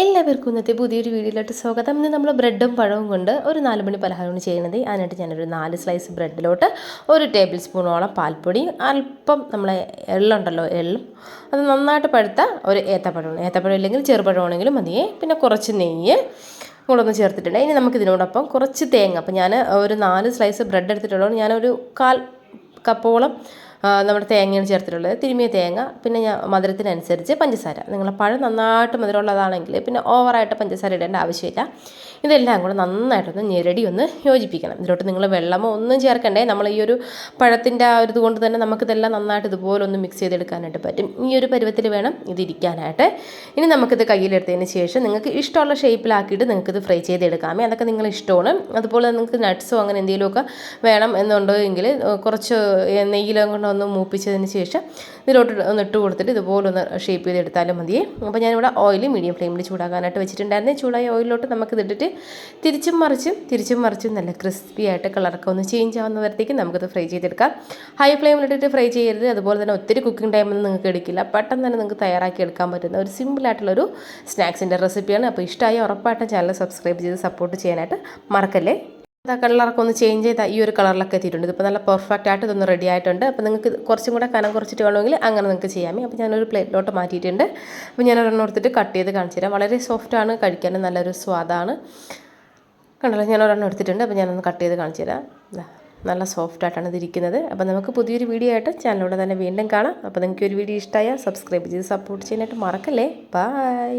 എല്ലാവർക്കും ഇന്നത്തെ പുതിയൊരു വീഡിയോയിലോട്ട് സ്വാഗതം. ഇന്ന് നമ്മൾ ബ്രെഡും പഴവും കൊണ്ട് ഒരു നാല് മണി പലഹാരമാണ് ചെയ്യുന്നത്. അതിനായിട്ട് ഞാനൊരു നാല് സ്ലൈസ് ബ്രെഡിലോട്ട് ഒരു ടേബിൾ സ്പൂണോളം പാൽപ്പൊടി അല്പം നമ്മളെ എള്ളുണ്ടല്ലോ എള്ളും. അത് നന്നായിട്ട് പഴുത്ത ഒരു ഏത്തപ്പഴമാണ്. ഏത്തപ്പഴം ഇല്ലെങ്കിൽ ചെറുപഴമാണെങ്കിലും മതിയേ പിന്നെ കുറച്ച് നെയ്യ് കൂടൊന്ന് ചേർത്തിട്ടുണ്ട്. ഇനി നമുക്ക് ഇതിനോടൊപ്പം കുറച്ച് തേങ്ങ. അപ്പം ഞാൻ ഒരു നാല് സ്ലൈസ് ബ്രെഡ് എടുത്തിട്ടുള്ളതുകൊണ്ട് ഞാനൊരു കാൽ കപ്പോളം നമ്മുടെ തേങ്ങയാണ് ചേർത്തിട്ടുള്ളത്. തിരുമിയ തേങ്ങ പിന്നെ ഞാൻ മധുരത്തിനനുസരിച്ച് പഞ്ചസാര. നിങ്ങളെ പഴം നന്നായിട്ട് മധുരമുള്ളതാണെങ്കിൽ പിന്നെ ഓവറായിട്ട് പഞ്ചസാര ഇടേണ്ട ആവശ്യമില്ല. ഇതെല്ലാം കൂടെ നന്നായിട്ടൊന്ന് ഞെരടി ഒന്ന് യോജിപ്പിക്കണം. ഇതിലോട്ട് നിങ്ങൾ വെള്ളമോ ഒന്നും ചേർക്കണ്ടേ. നമ്മൾ ഈ ഒരു പഴത്തിന്റെ ആ ഒരു ഇതുകൊണ്ട് തന്നെ നമുക്കിതെല്ലാം നന്നായിട്ട് ഇതുപോലെ ഒന്ന് മിക്സ് ചെയ്തെടുക്കാനായിട്ട് പറ്റും. ഈ ഒരു പരുവത്തിൽ വേണം ഇതിരിക്കാനായിട്ട് ഇനി നമുക്കിത് കയ്യിലെടുത്തതിന് ശേഷം നിങ്ങൾക്ക് ഇഷ്ടമുള്ള ഷേപ്പിലാക്കിയിട്ട് നിങ്ങൾക്കിത് ഫ്രൈ ചെയ്തെടുക്കാമേ. അതൊക്കെ നിങ്ങൾ ഇഷ്ടമാണ്. അതുപോലെ നിങ്ങൾക്ക് നട്ട്സോ അങ്ങനെ എന്തെങ്കിലുമൊക്കെ വേണം എന്നുണ്ടെങ്കിൽ കുറച്ച് നെയ്യിലും കൊണ്ട് ഒന്ന് മൂപ്പിച്ചതിന് ശേഷം ഇതിലോട്ട് ഒന്ന് ഇട്ട് കൊടുത്തിട്ട് ഇതുപോലെ ഒന്ന് ഷേപ്പ് ചെയ്തെടുത്താലും മതിയേ. അപ്പോൾ ഞാനിവിടെ ഓയിൽ മീഡിയം ഫ്ലെയിമിൽ ചൂടാക്കാനായിട്ട് വെച്ചിട്ടുണ്ടായിരുന്നു. ചൂടായ ഓയിലിലോട്ട് നമുക്ക് ഇതിട്ടിട്ട് തിരിച്ചും മറിച്ചും തിരിച്ചും മറിച്ചും നല്ല ക്രിസ്പി ആയിട്ട് കളറൊക്കെ ഒന്ന് ചേഞ്ച് ആവുന്നവരത്തേക്ക് നമുക്കത് ഫ്രൈ ചെയ്തെടുക്കാം. ഹൈ ഫ്ലെയിമിലിട്ടിട്ട് ഫ്രൈ ചെയ്യരുത്. അതുപോലെ തന്നെ ഒത്തിരി കുക്കിംഗ് ടൈമൊന്നും നിങ്ങൾക്ക് എടുക്കില്ല. പെട്ടെന്ന് തന്നെ നിങ്ങൾക്ക് തയ്യാറാക്കി എടുക്കാൻ പറ്റുന്ന ഒരു സിമ്പിളായിട്ടുള്ളൊരു സ്നാക്സിന്റെ റെസിപ്പിയാണ് അപ്പോൾ ഇഷ്ടമായി ഉറപ്പായിട്ടും ചാനൽ സബ്സ്ക്രൈബ് ചെയ്ത് സപ്പോർട്ട് ചെയ്യാനായിട്ട് മറക്കല്ലേ? ആ കളറൊക്കെ ഒന്ന് ചേഞ്ച് ചെയ്താൽ ഈ ഒരു കളറിലൊക്കെ എത്തിയിട്ടുണ്ട്. ഇതിപ്പോൾ നല്ല പെർഫെക്റ്റ് ആയിട്ട് ഇതൊന്ന് റെഡി ആയിട്ടുണ്ട്. അപ്പോൾ നിങ്ങൾക്ക് ഇത് കുറച്ചും കൂടെ കനം കുറച്ചിട്ട് വേണമെങ്കിൽ അങ്ങനെ നിങ്ങൾക്ക് ചെയ്യാമേ അപ്പോൾ ഞാനൊരു പ്ലേറ്റിലോട്ട് മാറ്റിയിട്ടുണ്ട്. അപ്പോൾ ഞാൻ ഒരെണ്ണം എടുത്തിട്ട് കട്ട് ചെയ്ത് കാണിച്ചു തരാം. വളരെ സോഫ്റ്റാണ് കഴിക്കാനും നല്ലൊരു സ്വാദാണ്. കണ്ടല്ലോ ഞാൻ ഒരെണ്ണം എടുത്തിട്ടുണ്ട്. അപ്പോൾ ഞാനൊന്ന് കട്ട് ചെയ്ത് കാണിച്ചു തരാം. നല്ല സോഫ്റ്റ് ആയിട്ടാണ് ഇതിരിക്കുന്നത് അപ്പോൾ നമുക്ക് പുതിയൊരു വീഡിയോ ആയിട്ട് ചാനലിലൂടെ തന്നെ വീണ്ടും കാണാം. അപ്പോൾ നിങ്ങൾക്ക് ഒരു വീഡിയോ ഇഷ്ടമായാൽ സബ്സ്ക്രൈബ് ചെയ്ത് സപ്പോർട്ട് ചെയ്യാനായിട്ട് മറക്കല്ലേ? ബൈ